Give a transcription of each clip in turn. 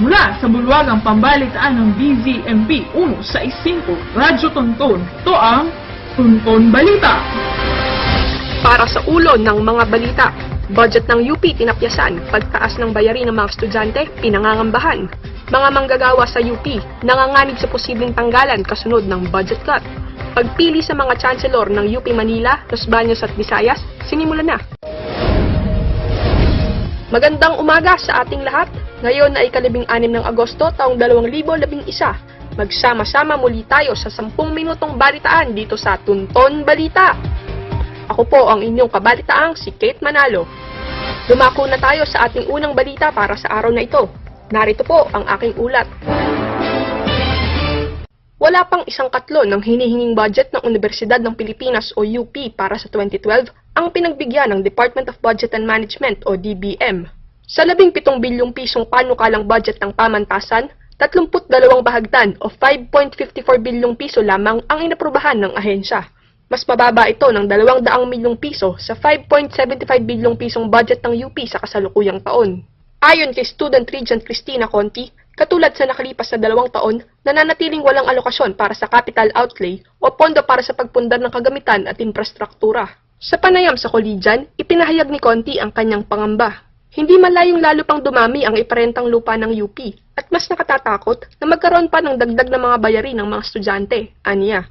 Mula sa bulwagang pambalitaan ng DZMP 165 Radyo Tonton, ito ang Tonton Balita. Para sa ulo ng mga balita, budget ng UP tinapyasan, pagtaas ng bayarin ng mga estudyante, pinangangambahan. Mga manggagawa sa UP, nanganganib sa posibleng tanggalan kasunod ng budget cut. Pagpili sa mga chancellor ng UP Manila, Los Baños at Visayas, sinimula na. Magandang umaga sa ating lahat. Ngayon ay ikalabing anim ng Agosto taong 2011. Magsama-sama muli tayo sa 10 minutong balitaan dito sa Tunton Balita. Ako po ang inyong kabalitaang si Kate Manalo. Dumako na tayo sa ating unang balita para sa araw na ito. Narito po ang aking ulat. Wala pang isang katlo ng hinihinging budget ng Universidad ng Pilipinas o UP para sa 2012 ang pinagbigyan ng Department of Budget and Management o DBM. Sa 17 bilyong pisong panukalang budget ng pamantasan, 32 bahagdan o 5.54 bilyong piso lamang ang inaprubahan ng ahensya. Mas mababa ito ng 200 milyong piso sa 5.75 bilyong pisong budget ng UP sa kasalukuyang taon. Ayon kay Student Regent Christina Conti, katulad sa nakalipas na dalawang taon, nananatiling walang alokasyon para sa capital outlay o pondo para sa pagpundar ng kagamitan at infrastruktura. Sa panayam sa Collegian, ipinahayag ni Conti ang kanyang pangamba. Hindi malayong lalo pang dumami ang iparentang lupa ng UP at mas nakatatakot na magkaroon pa ng dagdag na mga bayarin ng mga estudyante, aniya.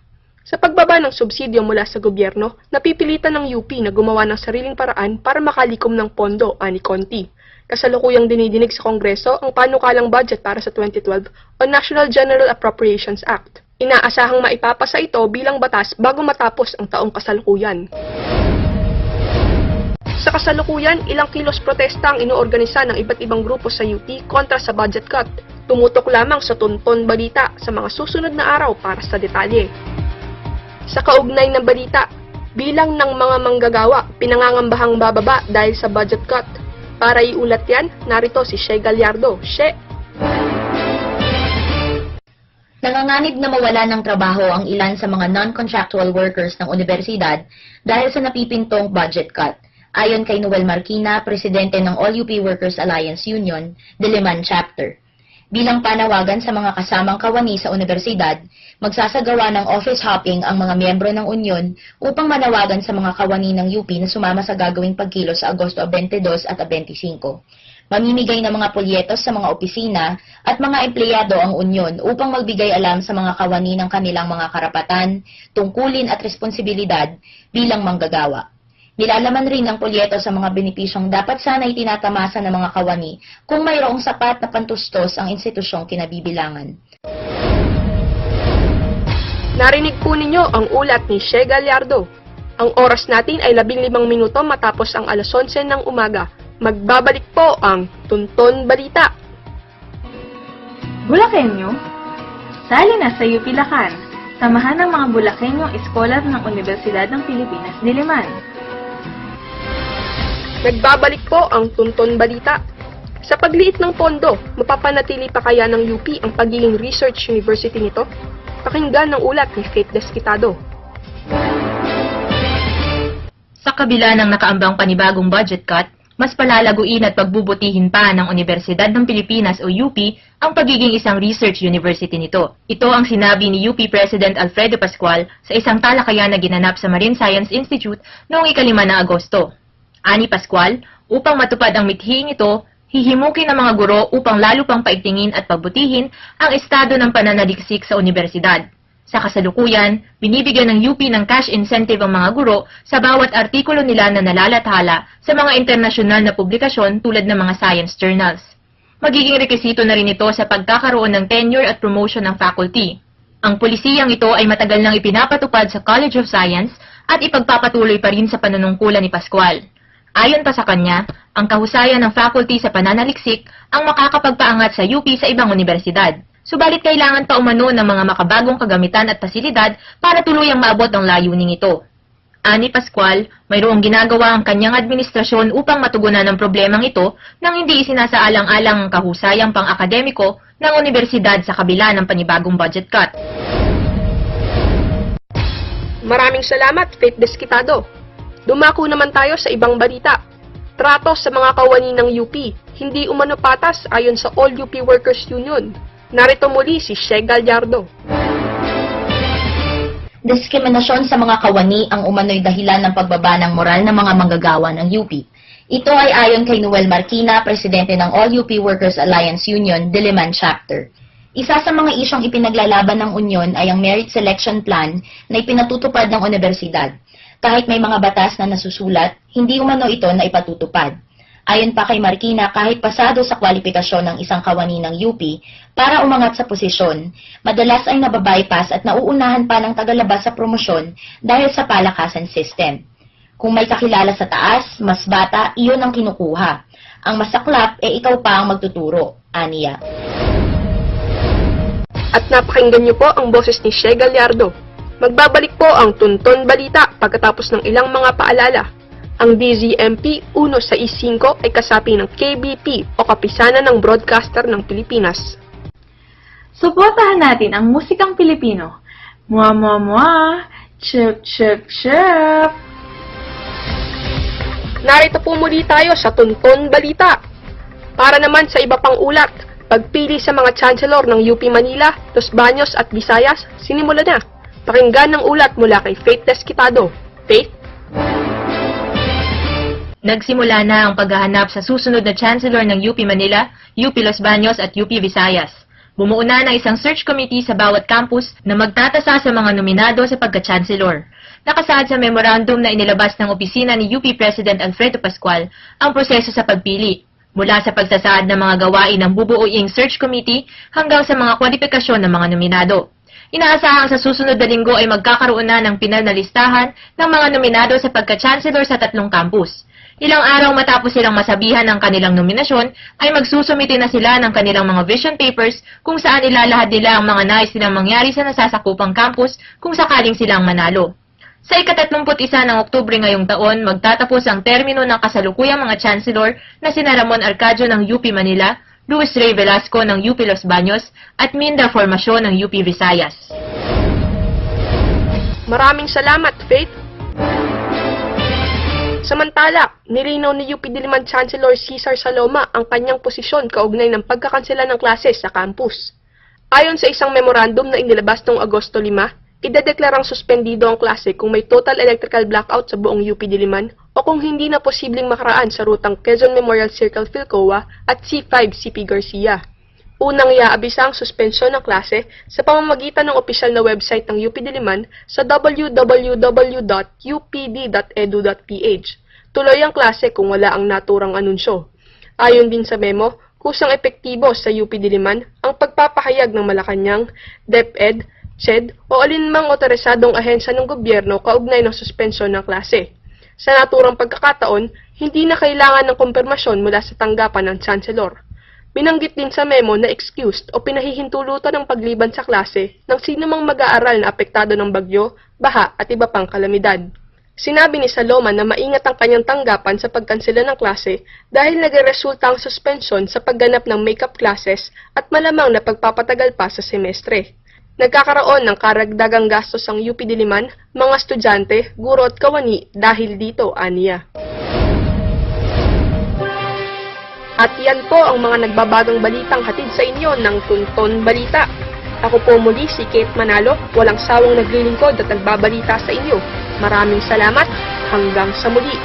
Sa pagbaba ng subsidyo mula sa gobyerno, napipilitan ng UP na gumawa ng sariling paraan para makalikom ng pondo, ani Conti. Kasalukuyang dinidinig sa Kongreso ang panukalang budget para sa 2012 o National General Appropriations Act. Inaasahang maipapasa ito bilang batas bago matapos ang taong kasalukuyan. Sa kasalukuyan, ilang kilos protesta ang inoorganisa ng iba't ibang grupo sa UP kontra sa budget cut. Tumutok lamang sa tunton balita sa mga susunod na araw para sa detalye. Sa kaugnay ng balita, bilang ng mga manggagawa, pinangangambahang bababa dahil sa budget cut. Para iulat yan, narito si Shea Gallardo. She, Nanganganib na mawala ng trabaho ang ilan sa mga non-contractual workers ng universidad dahil sa napipintong budget cut. Ayon kay Noel Marquina, presidente ng All UP Workers Alliance Union, Diliman Chapter. Bilang panawagan sa mga kasamang kawani sa universidad, magsasagawa ng office hopping ang mga miyembro ng union upang manawagan sa mga kawani ng UP na sumama sa gagawing pagkilos sa Agosto 22 at 25. Mamimigay ng mga polyetos sa mga opisina at mga empleyado ang unyon upang magbigay alam sa mga kawani ng kanilang mga karapatan, tungkulin at responsibilidad bilang manggagawa. Nilalaman rin ng polyeto sa mga benepisyong dapat sana itinatamasa ng mga kawani kung mayroong sapat na pantustos ang institusyong kinabibilangan. narinig po ninyo ang ulat ni Shea Gallardo. Ang oras natin ay 15 minuto matapos ang alas 11 ng umaga. Magbabalik po ang Tunton Balita. Bulakenyo? Sali na sa UP Lacan. Samahan ng mga Bulakenyong eskolar ng Universidad ng Pilipinas, Diliman. Nagbabalik po ang Tunton Balita. Sa pagliit ng pondo, mapapanatili pa kaya ng UP ang pagiging research university nito? Pakinggan ng ulat ni Faith Desquitado. Sa kabila ng nakaambang panibagong budget cut, mas palalaguin at pagbubutihin pa ng Universidad ng Pilipinas o UP ang pagiging isang research university nito. Ito ang sinabi ni UP President Alfredo Pascual sa isang talakayan na ginanap sa Marine Science Institute noong ikalima ng Agosto. Ani Pascual, upang matupad ang mithiing ito, hihimukin ng mga guro upang lalo pang paigtingin at pagbutihin ang estado ng pananaliksik sa universidad. Sa kasalukuyan, binibigyan ng UP ng cash incentive ang mga guro sa bawat artikulo nila na nalalathala sa mga internasyonal na publikasyon tulad ng mga science journals. Magiging rekisito na rin ito sa pagkakaroon ng tenure at promotion ng faculty. Ang polisiyang ito ay matagal nang ipinapatupad sa College of Science at ipagpapatuloy pa rin sa panunungkulan ni Pascual. Ayon pa sa kanya, ang kahusayan ng faculty sa pananaliksik ang makakapagpaangat sa UP sa ibang universidad. Subalit kailangan pa umano ng mga makabagong kagamitan at pasilidad para tuluyang maabot ang layuning ito. Ani Pascual, mayroong ginagawa ang kanyang administrasyon upang matugunan ang problemang ito nang hindi isinasaalang-alang ang kahusayang pang-akademiko ng universidad sa kabila ng panibagong budget cut. Maraming salamat, Faith Desquitado. Dumako naman tayo sa ibang balita. Trato sa mga kawani ng UP, hindi umano patas ayon sa All UP Workers Union. Narito muli si Shea Gallardo. Diskriminasyon sa mga kawani ang umano'y dahilan ng pagbaba ng moral ng mga manggagawa ng UP. Ito ay ayon kay Noel Marquina, presidente ng All UP Workers Alliance Union, Diliman Chapter. Isa sa mga isyong ipinaglalaban ng Union ay ang merit selection plan na ipinatutupad ng universidad. Kahit may mga batas na nasusulat, hindi umano ito na ipatutupad. Ayon pa kay Marquina, kahit pasado sa kwalifikasyon ng isang kawani ng UP para umangat sa posisyon, madalas ay nababypass at nauunahan pa ng tagalabas sa promosyon dahil sa palakasan system. Kung may kakilala sa taas, mas bata, iyon ang kinukuha. Ang masaklap, e ikaw pa ang magtuturo, aniya. At napakinggan niyo po ang boses ni Shea Gallardo. Magbabalik po ang Tunton Balita pagkatapos ng ilang mga paalala. Ang DZMP 165 ay kasapi ng KBP o Kapisanan ng Broadcaster ng Pilipinas. Suportahan natin ang musikang Pilipino. Mua mua mua, chirp chirp chirp. Narito po muli tayo sa Tunton Balita. Para naman sa iba pang ulat, pagpili sa mga chancellor ng UP Manila, Los Baños at Visayas, sinimula na. Pakinggan ang ulat mula kay Faith Desquitado. Faith? Nagsimula na ang paghahanap sa susunod na Chancellor ng UP Manila, UP Los Baños at UP Visayas. Bumuo na ng isang search committee sa bawat campus na magtatasa sa mga nominado sa pagka-chancellor. Nakasaad sa memorandum na inilabas ng opisina ni UP President Alfredo Pascual ang proseso sa pagpili, mula sa pagsasaad ng mga gawain ng bubuuing search committee hanggang sa mga kwalifikasyon ng mga nominado. Inaasahang sa susunod na linggo ay magkakaroon na ng pinal na listahan ng mga nominado sa pagka-chancellor sa tatlong campus. Ilang araw matapos silang masabihan ng kanilang nominasyon, ay magsusumite na sila ng kanilang mga vision papers kung saan ilalahad nila ang mga nais nilang mangyari sa nasasakupang campus kung sakaling silang manalo. Sa ikatatlumput isa ng Oktubre ngayong taon, magtatapos ang termino ng kasalukuyang mga chancellor na sina Ramon Arcadio ng UP Manila, Luis Ray Velasco ng UP Los Baños, at Minda Formacion ng UP Visayas. Maraming salamat, Faith. Samantala, nilinaw ni UP Diliman Chancellor Cesar Saloma ang kanyang posisyon kaugnay ng pagkakansela ng klase sa campus. Ayon sa isang memorandum na inilabas noong Agosto 5, idedeklarang suspendido ang klase kung may total electrical blackout sa buong UP Diliman o kung hindi na posibleng makaraan sa rutang Quezon Memorial Circle Philcoa at C5 CP Garcia. Unang iaabisa ang suspensyon ng klase sa pamamagitan ng opisyal na website ng UP Diliman sa www.upd.edu.ph. Tuloy ang klase kung wala ang naturang anunsyo. Ayon din sa memo, kusang epektibo sa UP Diliman ang pagpapahayag ng Malacanang, DepEd, SED o alinmang otorisadong ahensya ng gobyerno kaugnay ng suspensyon ng klase. Sa naturang pagkakataon, hindi na kailangan ng kumpirmasyon mula sa tanggapan ng Chancellor. Binanggit din sa memo na excused o pinahihintulutan ng pagliban sa klase ng sino mang mag-aaral na apektado ng bagyo, baha at iba pang kalamidad. Sinabi ni Saloma na maingat ang kanyang tanggapan sa pagkansela ng klase dahil nagresulta ang suspensyon sa pagganap ng makeup classes at malamang na pagpapatagal pa sa semestre. Nagkakaroon ng karagdagang gastos ang UP Diliman, mga estudyante, guro at kawani dahil dito, aniya. At yan po ang mga nagbabagang balitang hatid sa inyo ng Tunton Balita. Ako po muli si Kate Manalo, walang sawang naglilingkod at nagbabalita sa inyo. Maraming salamat, hanggang sa muli.